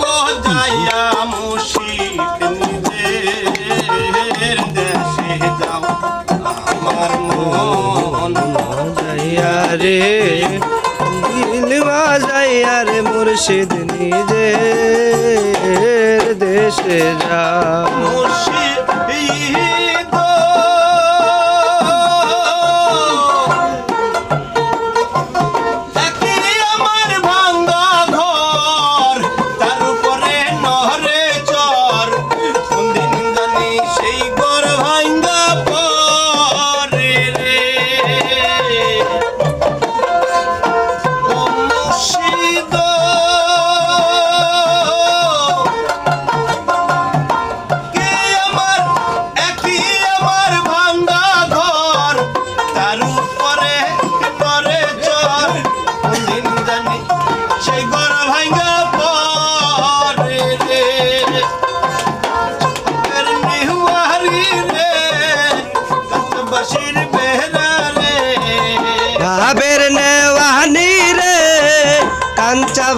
মজাইয়া মুর্শিদ নিজের দেশে যাও। আমার মন যাইয়া রে দিল বাজাইয়া রে মুর্শিদ নিজের দেশে যা মুর্শিদ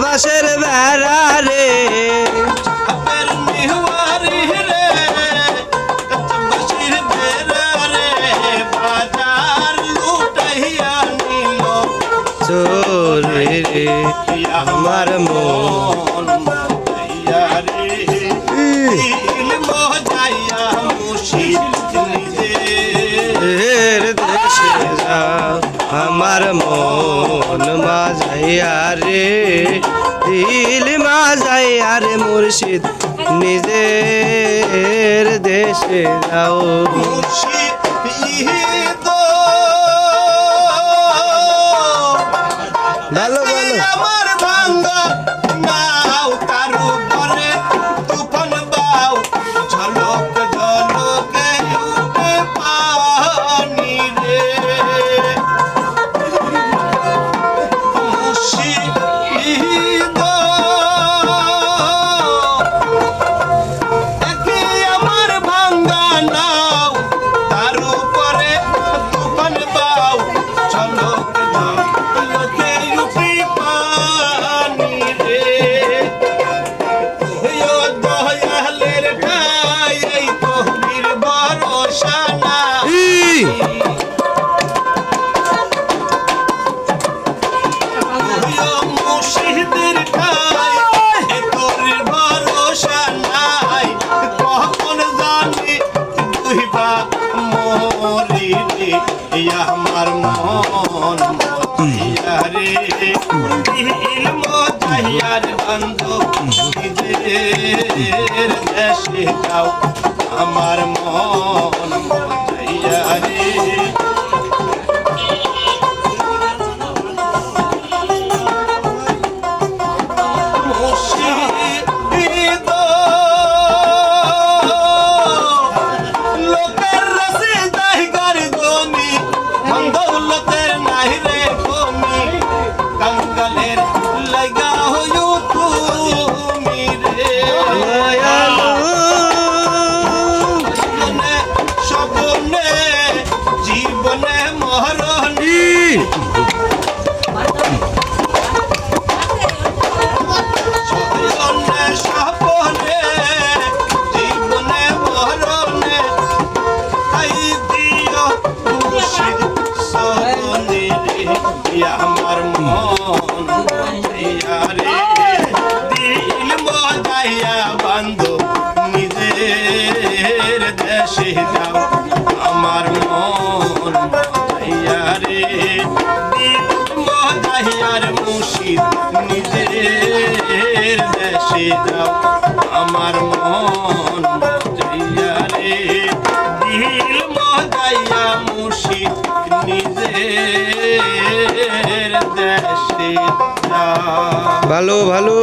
বাসের বেড়া রে। চোরে রে আমার মন আমার মন। মাজাইয়া রে দিল মাঝাইয়া রে মুর্শিদ নিজের দেশে যাও। মুর্শিদ ভালো ভালো। আমার ভাঙ্গা chalo মজাইয়ার বন্ধু নিজের দেশে যাও আমার মন মজাইয়া রে লোকের রসে জায়গার জমি মন্দৌলতের নাই রে মন মজাইয়া রে দিল মজাইয়া বান্ধব নিজের দেশে যাও আমার মন মজাইয়া রে দিল মজাইয়ার মুর্শিদ নিজের দেশে মন রে দিল মজাইয়া মুর্শিদ নিজের দেশে ভালো ভালো।